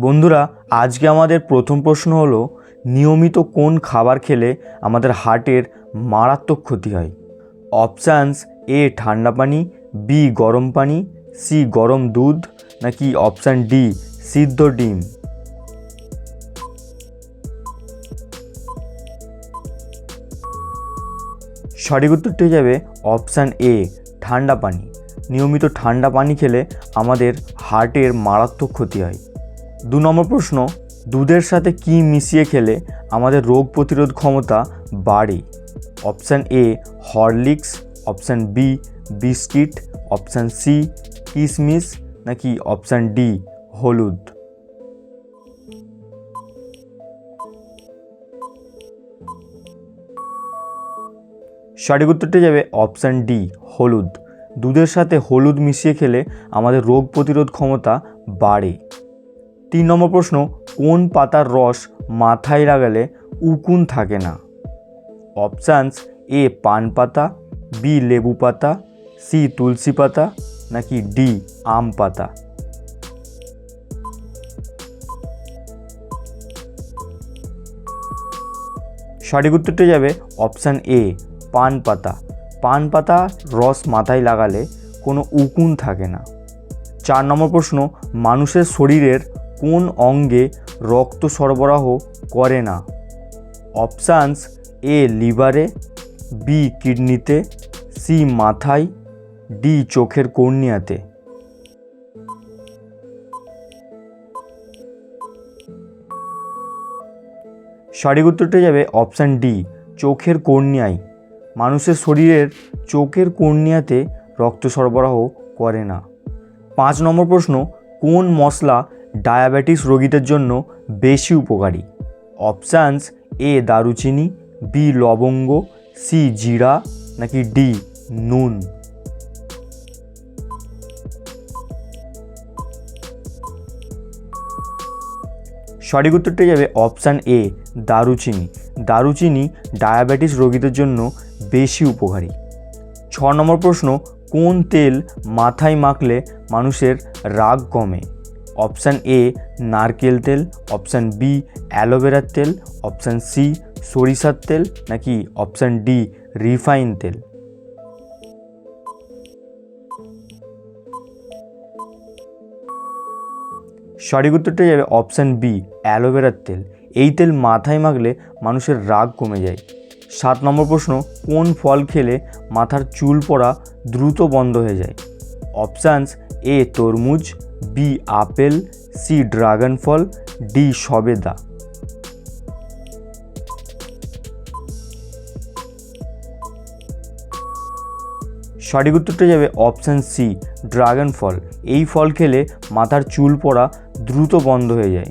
বন্ধুরা, আজকে আমাদের প্রথম প্রশ্ন হলো, নিয়মিত কোন খাবার খেলে আমাদের হার্টের মারাত্মক ক্ষতি হয়? অপশানস এ ঠান্ডা পানি, বি গরম পানি, সি গরম দুধ, নাকি অপশান ডি সিদ্ধ ডিম? সঠিক উত্তরটি হয়ে যাবে অপশান এ, ঠান্ডা পানি। নিয়মিত ঠান্ডা পানি খেলে আমাদের হার্টের মারাত্মক ক্ষতি হয়। দু নম্বর প্রশ্ন, দুধের সাথে কি মিশিয়ে খেলে আমাদের রোগ প্রতিরোধ ক্ষমতা বাড়ে? Option A Horlicks, option B biscuit, option C কিশমিশ নাকি অপশান ডি হলুদ? সঠিক উত্তরটি যাবে অপশান ডি হলুদ। দুধের সাথে হলুদ মিশিয়ে খেলে আমাদের রোগ প্রতিরোধ ক্ষমতা বাড়ে। তিন নম্বর প্রশ্ন, কোন পাতার রস মাথায় লাগালে উকুন থাকে না? অপশানস, এ পান পাতা, বি লেবু পাতা, সি তুলসী পাতা, নাকি ডি আম পাতা? সঠিক উত্তরটি যাবে অপশান এ, পান পাতা। পান পাতা রস মাথায় লাগালে কোনো উকুন থাকে না। চার নম্বর প্রশ্ন, মানুষের শরীরের কোন অঙ্গে রক্ত সরবরাহ করে না? অপশানস এ, লিভারে, বি, কিডনিতে, সি, মাথায়, ডি, চোখের কর্নিয়াতে। সঠিক উত্তরটা যাবে অপশান ডি, চোখের কর্নিয়ায়। মানুষের শরীরের চোখের কর্নিয়াতে রক্ত সরবরাহ করে না। পাঁচ নম্বর প্রশ্ন, কোন মশলা ডায়াবেটিস রোগীদের জন্য বেশি উপকারী। অপশানস এ দারুচিনি, বি লবঙ্গ, সি জিরা, নাকি ডি নুন। সঠিক উত্তরটা যাবে অপশান এ, দারুচিনি। দারুচিনি ডায়াবেটিস রোগীদের জন্য বেশি উপকারী। ছ নম্বর প্রশ্ন, কোন তেল মাথায় মাখলে মানুষের রাগ কমে? অপশান এ নারকেল তেল, অপশান বি অ্যালোভেরার তেল, অপশান সি সরিষার তেল নাকি অপশান ডি রিফাইন তেল। সঠিক উত্তরটা যাবে অপশান বি, অ্যালোভেরার তেল। এই তেল মাথায় মাখলে মানুষের রাগ কমে যায়। সাত নম্বর প্রশ্ন, কোন ফল খেলে মাথার চুল পড়া দ্রুত বন্ধ হয়ে যায়? অপশানস এ তরমুজ বি আপেল সি ড্রাগন ফল ডি সবেদা সঠিক উত্তরটা যাবে অপশান সি ড্রাগন ফল এই ফল খেলে মাথার চুল পড়া দ্রুত বন্ধ হয়ে যায়।